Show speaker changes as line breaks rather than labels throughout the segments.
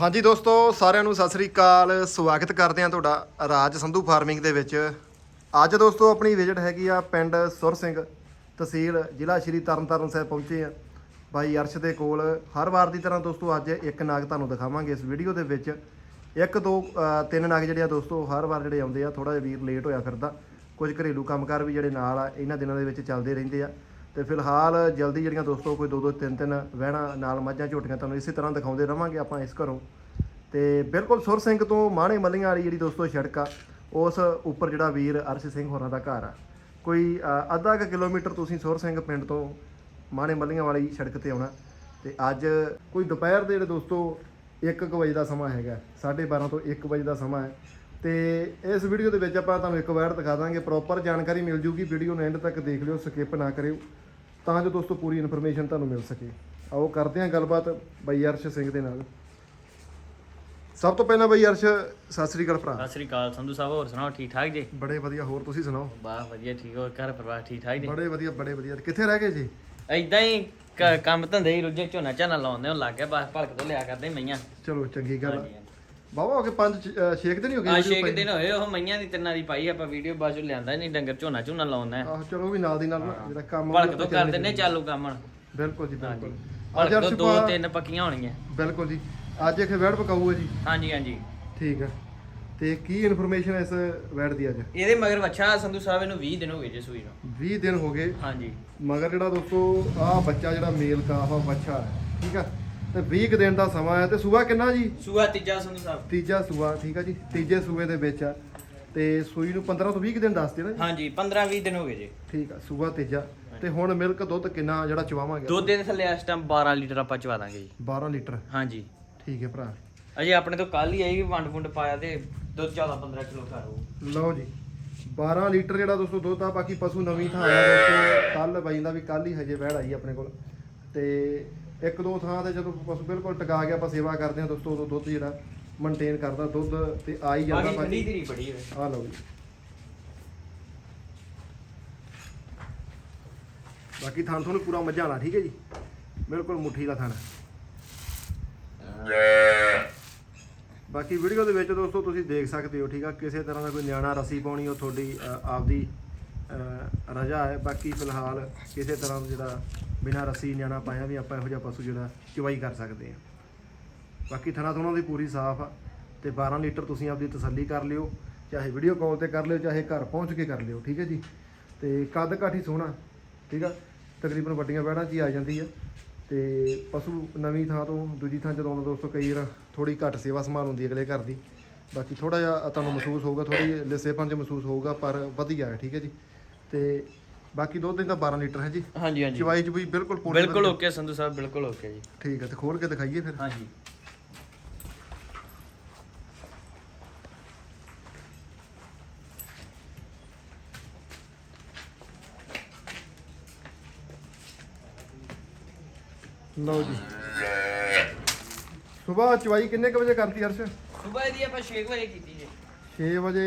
ਹਾਂਜੀ ਦੋਸਤੋ, ਸਾਰਿਆਂ ਨੂੰ ਸਤਿ ਸ੍ਰੀ ਅਕਾਲ। ਸਵਾਗਤ ਕਰਦੇ ਹਾਂ ਤੁਹਾਡਾ ਰਾਜ ਸੰਧੂ ਫਾਰਮਿੰਗ ਦੇ ਵਿੱਚ। ਅੱਜ ਦੋਸਤੋ, ਆਪਣੀ ਵਿਜ਼ਿਟ ਹੈਗੀ ਆ ਪਿੰਡ ਸੁਰ ਸਿੰਘ ਤਹਿਸੀਲ, ਜ਼ਿਲ੍ਹਾ ਸ਼੍ਰੀ ਤਰਨਤਾਰਨ ਸਾਹਿਬ ਪਹੁੰਚੇ ਆ ਬਾਈ ਅਰਸ਼ ਦੇ ਕੋਲ। ਹਰ ਵਾਰ ਦੀ ਤਰ੍ਹਾਂ ਦੋਸਤੋ, ਅੱਜ ਇੱਕ ਨਾਗ ਤੁਹਾਨੂੰ ਦਿਖਾਵਾਂਗੇ ਇਸ ਵੀਡੀਓ ਦੇ ਵਿੱਚ। ਇੱਕ, ਦੋ ਤਿੰਨ ਨਾਗ ਜਿਹੜੇ ਆ ਦੋਸਤੋ, ਹਰ ਵਾਰ ਜਿਹੜੇ ਆਉਂਦੇ ਆ ਥੋੜਾ ਜਿਹਾ ਵੀਰ ਲੇਟ ਹੋਇਆ ਫਿਰਦਾ। ਕੁਝ ਘਰੇਲੂ ਕੰਮਕਾਰ ਵੀ ਜਿਹੜੇ ਨਾਲ ਆ, ਇਹਨਾਂ ਦਿਨਾਂ ਦੇ ਵਿੱਚ ਚੱਲਦੇ ਰਹਿੰਦੇ ਆ। ਤੇ ਫਿਲਹਾਲ ਜਲਦੀ ਜਿਹੜੀਆਂ ਦੋਸਤੋ ਕੋਈ ਦੋ ਦੋ ਤਿੰਨ ਤਿੰਨ ਵਹਿਣਾ ਨਾਲ ਮੱਝਾਂ ਝੋਟੀਆਂ ਤੁਹਾਨੂੰ ਇਸੇ ਤਰ੍ਹਾਂ ਦਿਖਾਉਂਦੇ ਰਵਾਂਗੇ ਆਪਾਂ ਇਸ ਘਰੋਂ। ਤੇ ਬਿਲਕੁਲ ਸੁਰ ਸਿੰਘ ਤੋਂ ਮਾਣੇ ਮੱਲੀਆਂ ਵਾਲੀ ਜਿਹੜੀ ਦੋਸਤੋ ਸੜਕ ਆ, ਉਸ ਉੱਪਰ ਜਿਹੜਾ ਵੀਰ ਅਰਸ਼ ਸਿੰਘ ਹੋਰਾਂ ਦਾ ਘਰ ਆ। ਕੋਈ ਅੱਧਾ ਕੁ ਕਿਲੋਮੀਟਰ ਤੁਸੀਂ ਸੁਰ ਸਿੰਘ ਪਿੰਡ ਤੋਂ ਮਾਣੇ ਮੱਲੀਆਂ ਵਾਲੀ ਸੜਕ ਤੇ ਆਉਣਾ। ਤੇ ਅੱਜ ਕੋਈ ਦੁਪਹਿਰ ਦੇ ਜਿਹੜੇ ਦੋਸਤੋ 1 ਵਜੇ ਦਾ ਸਮਾਂ ਹੈਗਾ 12:30 ਤੋਂ 1 ਵਜੇ ਦਾ ਸਮਾਂ ਹੈ। ਤੇ ਇਸ ਵੀਡੀਓ ਦੇ ਵਿੱਚ ਆਪਾਂ ਤੁਹਾਨੂੰ ਇੱਕ ਵਾਰ ਦਿਖਾ ਦਾਂਗੇ। ਪ੍ਰੋਪਰ ਜਾਣਕਾਰੀ ਮਿਲ ਜੂਗੀ ਵੀਡੀਓ ਨੂੰ ਐਂਡ ਤੱਕ ਦੇਖ ਲਿਓ ਸਕਿਪ ਨਾ ਕਰਿਓ। ਤਾਂ ਜੋ ਦੋਸਤੋ ਪੂਰੀ ਇਨਫੋਰਮੇਸ਼ਨ ਤੁਹਾਨੂੰ ਮਿਲ ਸਕੇ। ਆਓ ਕਰਦੇ ਹਾਂ ਗੱਲਬਾਤ ਬਾਈ ਅਰਸ਼ ਸਿੰਘ ਦੇ ਨਾਲ। ਸਭ ਤੋਂ ਪਹਿਲਾਂ ਬਾਈ ਅਰਸ਼ ਸਤਿ ਸ੍ਰੀ ਅਕਾਲ ਭਰਾ।
ਸਤਿ ਸ੍ਰੀ ਅਕਾਲ ਸੰਧੂ ਸਾਹਿਬ ਹੋਰ ਸੁਣਾਓ ਠੀਕ ਠਾਕ ਜੀ?
ਬੜੇ ਵਧੀਆ ਹੋਰ ਤੁਸੀਂ ਸੁਣਾਓ?
ਵਾਹ ਵਧੀਆ ਠੀਕ ਹੋ ਘਰ ਪਰਿਵਾਰ ਠੀਕ ਠਾਕ ਜੀ?
ਬੜੇ ਵਧੀਆ ਬੜੇ ਵਧੀਆ। ਕਿੱਥੇ ਰਹਿ ਗਏ ਜੀ?
ਐਦਾਂ ਹੀ ਕੰਮ ਧੰਦੇ ਹੀ ਰੁੱਝੇ ਝੋਨਾ ਝਾਨਾ ਲਾਉਂਦੇ ਹੋ ਲੱਗ ਗਿਆ ਬਸ ਭਲਕ ਤੋਂ ਲਿਆ ਕਰਦੇ ਮਈਆਂ।
ਚਲੋ ਚੰਗੀ ਗੱਲ ਬਾਬਾ ਹੋ ਕੇ ਪੰਜ ਅ, ਛੇ ਕੁ ਦਿਨ ਹੀ ਹੋ ਗਏ
ਆ ਛੇ ਕੁ? ਦਿਨ ਹੋਏ ਉਹ ਮਈਆਂ ਦੀ ਤਿੰਨਾਂ ਦੀ ਪਾਈ ਆਪਾਂ ਵੀਡੀਓ ਬਾਅਦ ਚ ਲਿਆਂਦਾ ਨਹੀਂ ਡੰਗਰ ਝੋਨਾ ਝੋਨਾ ਲਾਉਂਦਾ।
ਆਹੋ ਚਲੋ ਉਹ ਵੀ ਨਾਲ ਦੀ ਨਾਲ ਜਿਹੜਾ ਕੰਮ
ਭਲਕ ਤੋਂ ਕਰ ਦਿੰਨੇ ਚਾਲੂ ਕੰਮ ਹੁਣ।
ਬਿਲਕੁਲ ਜੀ ਬਿਲਕੁਲ। ਅੱਜ
ਭਲਕ ਤੋਂ ਦੋ ਤਿੰਨ ਪੱਕੀਆਂ ਹੋਣਗੀਆਂ।
ਬਿਲਕੁਲ ਜੀ। ਅੱਜ ਇੱਕ ਵੈੜ ਪਕਾਊ ਹੈ ਜੀ
ਹਾਂਜੀ ਹਾਂਜੀ
ਠੀਕ ਹੈ ਤੇ ਕੀ ਇਨਫੋਰਮੇਸ਼ਨ ਇਸ ਵੈੜ ਦੀ ਅੱਜ?
ਇਹਦੇ ਮਗਰ ਵੱਛਾ ਸੰਧੂ ਸਾਹਿਬ ਇਹਨੂੰ 20 ਦਿਨ ਹੋ ਗਏ ਜੇ ਸੂਈ ਨੂੰ।
20 ਦਿਨ ਹੋ ਗਏ।
ਹਾਂਜੀ
ਮਗਰ ਜਿਹੜਾ ਦੋਸਤੋ ਆਹ ਬੱਚਾ ਜਿਹੜਾ ਮੇਲ ਕਾਫ ਆ ਬੱਚਾ ਹੈ, ਠੀਕ ਆ? ਤੇ 20 ਕੁ ਦਿਨ ਦਾ ਸਮਾਂ ਹੈ ਤੇ ਸੂਆ ਕਿੰਨਾ ਜੀ?
ਸੂਆ ਤੀਜਾ ਸੰਧੂ ਸਾਹਿਬ।
ਤੀਜਾ ਸੂਆ ਠੀਕ ਆ ਜੀ ਤੀਜੇ ਸੂਏ ਦੇ ਵਿੱਚ ਆ। ਤੇ ਸੂਈ ਨੂੰ 15 ਤੋਂ 20 ਕੁ ਦਿਨ ਦੱਸਦੇ ਨਾ ਜੀ?
ਹਾਂਜੀ 15 20 ਦਿਨ ਹੋ ਗਏ ਜੀ।
ਠੀਕ ਆ ਸੂਆ ਤੀਜਾ। ਤੇ ਹੁਣ ਮਿਲਕ ਦੁੱਧ ਕਿੰਨਾ ਜਿਹੜਾ ਚਵਾਵਾਂਗੇ
ਦੁੱਧ ਦੇ ਥੱਲੇ ਇਸ ਟਾਈਮ 12 ਲੀਟਰ ਆਪਾਂ ਚਵਾ ਦਾਂਗੇ ਜੀ।
12 ਲੀਟਰ?
ਹਾਂਜੀ।
ਠੀਕ ਹੈ ਭਰਾ।
ਅਜੇ ਆਪਣੇ ਤੋਂ ਕੱਲ ਹੀ ਆਈ ਵੰਡ ਵੁੰਡ ਪਾਇਆ ਤੇ ਦੁੱਧ 14 15 ਕਿਲੋ ਹੋਊ।
ਲਓ ਜੀ 12 ਲੀਟਰ ਜਿਹੜਾ ਦੋਸਤੋ ਦੁੱਧ ਆ ਬਾਕੀ ਪਸ਼ੂ ਨਵੀਂ ਥਾਂ ਆਇਆ ਦੋਸਤੋ ਕੱਲ ਬਾਈ ਦਾ ਵੀ ਕੱਲ ਹੀ ਹਜੇ ਵਹਿੜ ਆਈ ਆਪਣੇ ਕੋਲ। ਤੇ ਇੱਕ ਦੋ ਥਾਂ ਤੇ ਜਦੋਂ ਪਸ਼ੂ ਬਿਲਕੁਲ ਟਿਕਾ ਗਿਆ ਆਪਾਂ ਸੇਵਾ ਕਰਦੇ ਹਾਂ ਦੋਸਤੋ ਉਦੋਂ ਦੁੱਧ ਜਿਹੜਾ ਮੇਨਟੇਨ ਕਰਦਾ ਦੁੱਧ ਤੇ ਆ ਹੀ ਜਾਂਦਾ
ਬਾਕੀ ਧੀਰੀ ਬੜੀ ਹੈ
ਆ ਲਓ ਜੀ। ਬਾਕੀ ਥਾਂ ਤੁਹਾਨੂੰ ਪੂਰਾ ਮੱਝਾਂ ਵਾਲਾ ਠੀਕ ਹੈ ਜੀ? ਬਿਲਕੁਲ ਮੁੱਠੀ ਦਾ ਥਾਣਾ। ਬਾਕੀ ਵੀਡੀਓ ਦੇ ਵਿੱਚ ਦੋਸਤੋ ਤੁਸੀਂ ਦੇਖ ਸਕਦੇ ਹੋ ਠੀਕ ਆ? ਕਿਸੇ ਤਰ੍ਹਾਂ ਦਾ ਕੋਈ ਨਿਆਣਾ ਰਸੀ ਪਾਉਣੀ ਉਹ ਤੁਹਾਡੀ ਆਪਦੀ ਰਜਾ ਹੈ। ਬਾਕੀ ਫਿਲਹਾਲ ਕਿਸੇ ਤਰ੍ਹਾਂ ਦਾ ਜਿਹੜਾ ਬਿਨਾਂ ਰੱਸੀ ਨਿਆਣਾ ਪਾਇਆ ਵੀ ਆਪਾਂ ਇਹੋ ਜਿਹਾ ਪਸ਼ੂ ਜਿਹੜਾ ਚਵਾਈ ਕਰ ਸਕਦੇ ਆ ਬਾਕੀ ਥਣਾ ਤੋਂ ਦੀ ਪੂਰੀ ਸਾਫ਼ ਆ ਤੇ 12 ਲੀਟਰ ਤੁਸੀਂ ਆਪਦੀ ਤਸੱਲੀ ਕਰ ਲਿਓ, ਚਾਹੇ ਵੀਡੀਓ ਕਾਲ ਤੇ ਕਰ ਲਿਓ, ਚਾਹੇ ਘਰ ਪਹੁੰਚ ਕੇ ਕਰ ਲਿਓ, ਠੀਕ ਹੈ ਜੀ? ਤੇ ਕੱਦ ਕਾਠੀ ਸੋਹਣਾ, ਠੀਕ ਆ? ਤਕਰੀਬਨ ਵੱਡੀਆਂ ਬੈੜਾਂ 'ਚ ਹੀ ਆ ਜਾਂਦੀ ਆ। ਤੇ ਪਸ਼ੂ ਨਵੀਂ ਥਾਂ ਤੋਂ ਦੂਜੀ ਥਾਂ ਜਦੋਂ ਆਉਂਦਾ, ਦੋਸਤੋ, ਕਈ ਵਾਰ ਥੋੜੀ ਘੱਟ ਸੇਵਾ ਸੰਭਾਲ ਹੁੰਦੀ ਅਗਲੇ ਘਰ ਦੀ। ਬਾਕੀ ਥੋੜਾ ਜਿਹਾ ਤੁਹਾਨੂੰ ਮਹਿਸੂਸ ਹੋਊਗਾ ਥੋੜੀ ਲਿਸੇਪਨ ਚ ਮਹਿਸੂਸ ਹੋਊਗਾ, ਪਰ ਵਧੀਆ ਹੈ, ਠੀਕ ਹੈ ਜੀ? ਤੇ ਬਾਕੀ ਦੁੱਧ ਦਿਨ ਦਾ 12 ਲੀਟਰ ਹੈ ਜੀ।
ਹਾਂਜੀ ਹਾਂਜੀ।
ਚਵਾਈ ਚ ਵੀ ਬਿਲਕੁਲ ਪੂਰੀ
ਬਿਲਕੁਲ ਓਕੇ ਸੰਧੂ ਸਾਹਿਬ ਬਿਲਕੁਲ ਓਕੇ ਜੀ।
ਠੀਕ ਹੈ ਤੇ ਖੋਲ ਕੇ ਦਿਖਾਈਏ ਫਿਰ।
ਹਾਂਜੀ।
ਲਓ ਜੀ। ਸਵੇਰ ਚਵਾਈ ਕਿੰਨੇ ਕੁ ਵਜੇ ਕਰਤੀ ਅਰਸ਼
ਸਵੇਰ ਦੀ ਆਪਾਂ 6 ਵਜੇ ਕੀਤੀ ਜੀ।
6 ਵਜੇ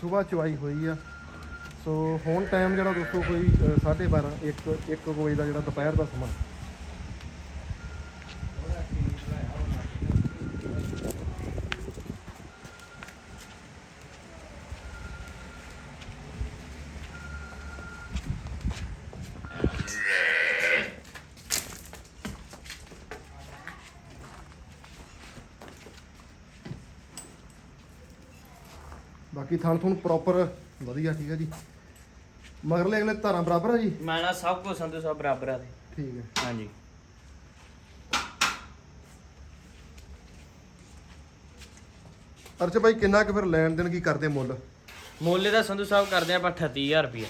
ਸਵੇਰ ਚਵਾਈ ਹੋਈ ਆ। ਸੋ ਹੁਣ ਟਾਈਮ ਜਿਹੜਾ ਦੋਸਤੋ ਕੋਈ 12:30 1 1 ਵਜੇ ਦਾ ਜਿਹੜਾ ਦੁਪਹਿਰ ਦਾ ਸਮਾਂ। ਬਾਕੀ ਥਣ ਤੁਹਾਨੂੰ ਪ੍ਰੋਪਰ ਵਧੀਆ ਠੀਕ ਹੈ ਜੀ। ਮਗਰਲੇ ਅਗਲੇ ਧਾਰਾਂ ਬਰਾਬਰ ਆ ਜੀ?
ਮੈਂ ਨਾ ਸਭ ਕੁਝ ਸੰਧੂ ਸਾਹਿਬ ਬਰਾਬਰ ਆ ਦੇ।
ਠੀਕ ਹੈ
ਹਾਂਜੀ।
ਅਰਚ ਭਾਈ ਕਿੰਨਾ ਕੁ ਫਿਰ ਲੈਣ ਦੇਣ ਕੀ ਕਰਦੇ ਮੁੱਲ?
ਮੋਲੇ ਦਾ ਸੰਧੂ ਸਾਹਿਬ ਕਰਦੇ ਆਪਾਂ 38000 ਰੁਪਏ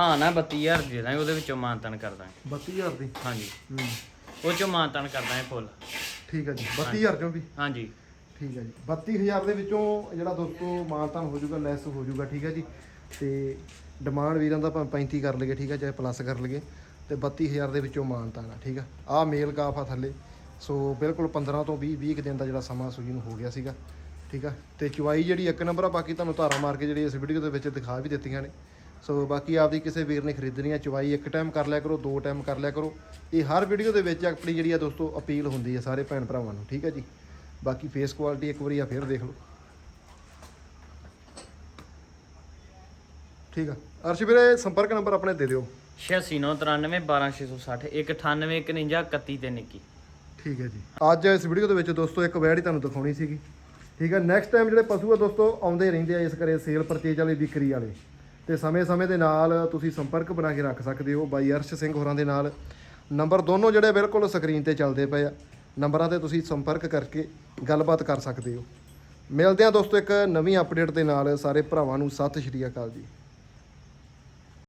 ਹਾਂ। ਨਾ 32000 ਦੇ ਦਾਂਗੇ ਉਹਦੇ ਵਿੱਚੋਂ ਮਾਨਤਨ ਕਰ ਦਾਂਗੇ।
32000 ਦੀ?
ਹਾਂਜੀ।
ਹੂੰ।
ਉਹ ਚੋਂ ਮਾਨਤਨ ਕਰ ਦਾਂਗੇ ਫੁੱਲ।
ਠੀਕ ਹੈ ਜੀ 32000 ਚੋਂ ਵੀ?
ਹਾਂਜੀ।
ਠੀਕ ਹੈ ਜੀ। 32000 ਦੇ ਵਿੱਚੋਂ ਜਿਹੜਾ ਦੋਸਤੋ ਮਾਨਤਾਨ ਹੋ ਜਾਊਗਾ, ਲੈਸ ਹੋ ਜਾਊਗਾ, ਠੀਕ ਹੈ ਜੀ। ਤੇ ਡਿਮਾਂਡ ਵੀਰਾਂ ਦਾ ਭਾਵੇਂ 35 ਕਰ ਲਈਏ, ਠੀਕ ਹੈ, ਚਾਹੇ ਪਲੱਸ ਕਰ ਲਈਏ। ਤੇ 32000 ਦੇ ਵਿੱਚੋਂ ਮਾਨਤਾਨ ਆ ਠੀਕ ਆ ਆ ਮੇਲ ਕਾਫ ਆ ਥੱਲੇ। ਸੋ ਬਿਲਕੁਲ 15 ਤੋਂ 20 20 ਕੁ ਦਿਨ ਦਾ ਜਿਹੜਾ ਸਮਾਂ ਸੂਈ ਨੂੰ ਹੋ ਗਿਆ ਸੀਗਾ, ਠੀਕ ਆ ਤੇ ਚੁਆਈ ਜਿਹੜੀ ਇੱਕ ਨੰਬਰ ਆ, ਬਾਕੀ ਤੁਹਾਨੂੰ ਧਾਰਾ ਮਾਰ ਕੇ ਜਿਹੜੀ ਇਸ ਵੀਡੀਓ ਦੇ ਵਿੱਚ ਦਿਖਾ ਵੀ ਦਿੱਤੀਆਂ ਨੇ। ਸੋ ਬਾਕੀ ਆਪਦੀ ਕਿਸੇ ਵੀਰ ਨੇ ਖਰੀਦਣੀ ਆ, ਚੁਆਈ ਇੱਕ ਟਾਈਮ ਕਰ ਲਿਆ ਕਰੋ, ਦੋ ਟਾਈਮ ਕਰ ਲਿਆ ਕਰੋ। ਇਹ ਹਰ ਵੀਡੀਓ ਦੇ ਵਿੱਚ ਆਪਣੀ ਜਿਹੜੀ ਆ ਦੋਸਤੋ ਅਪੀਲ ਹੁੰਦੀ ਹੈ ਸਾਰੇ ਭੈਣ ਭਰਾਵਾਂ ਨੂੰ, ਠੀਕ ਹੈ ਜੀ। ਬਾਕੀ ਫੇਸ ਕੁਆਲਿਟੀ ਇੱਕ ਵਾਰੀ ਆ ਫੇਰ ਦੇਖ ਲਓ। ਠੀਕ ਆ। ਅਰਸ਼ ਵੀਰੇ ਸੰਪਰਕ ਨੰਬਰ ਆਪਣੇ ਦੇ ਦਿਓ।
8693 12660 198 31 ਤੇ ਨਿੱਕੀ।
ਠੀਕ ਹੈ ਜੀ। ਅੱਜ ਇਸ ਵੀਡੀਓ ਦੇ ਵਿੱਚ ਦੋਸਤੋ ਇੱਕ ਵੈੜ ਹੀ ਤੁਹਾਨੂੰ ਦਿਖਾਉਣੀ ਸੀਗੀ। ਠੀਕ ਹੈ ਨੈਕਸਟ ਟਾਈਮ ਜਿਹੜੇ ਪਸ਼ੂ ਆ ਦੋਸਤੋ ਆਉਂਦੇ ਰਹਿੰਦੇ ਆ ਇਸ ਕਰੇ ਸੇਲ ਪਰਚੇਜ ਵਾਲੇ ਵਿਕਰੀ ਵਾਲੇ। ਤੇ ਸਮੇਂ-ਸਮੇਂ ਦੇ ਨਾਲ ਤੁਸੀਂ ਸੰਪਰਕ ਬਣਾ ਕੇ ਰੱਖ ਸਕਦੇ ਹੋ। ਬਾਈ ਅਰਸ਼ ਸਿੰਘ ਹੋਰਾਂ ਦੇ ਨਾਲ। ਨੰਬਰ ਦੋਨੋਂ ਜਿਹੜੇ ਬਿਲਕੁਲ ਸਕਰੀਨ ਤੇ ਚੱਲਦੇ ਪਏ ਆ। ਨੰਬਰਾਂ ਤੇ ਤੁਸੀਂ ਸੰਪਰਕ ਕਰਕੇ ਗੱਲਬਾਤ ਕਰ ਸਕਦੇ ਹੋ। ਮਿਲਦੇ ਆ ਦੋਸਤੋ ਇੱਕ ਨਵੀਂ ਅਪਡੇਟ ਦੇ ਨਾਲ। ਸਾਰੇ ਭਰਾਵਾਂ ਨੂੰ ਸਤਿ ਸ਼੍ਰੀ ਅਕਾਲ ਜੀ।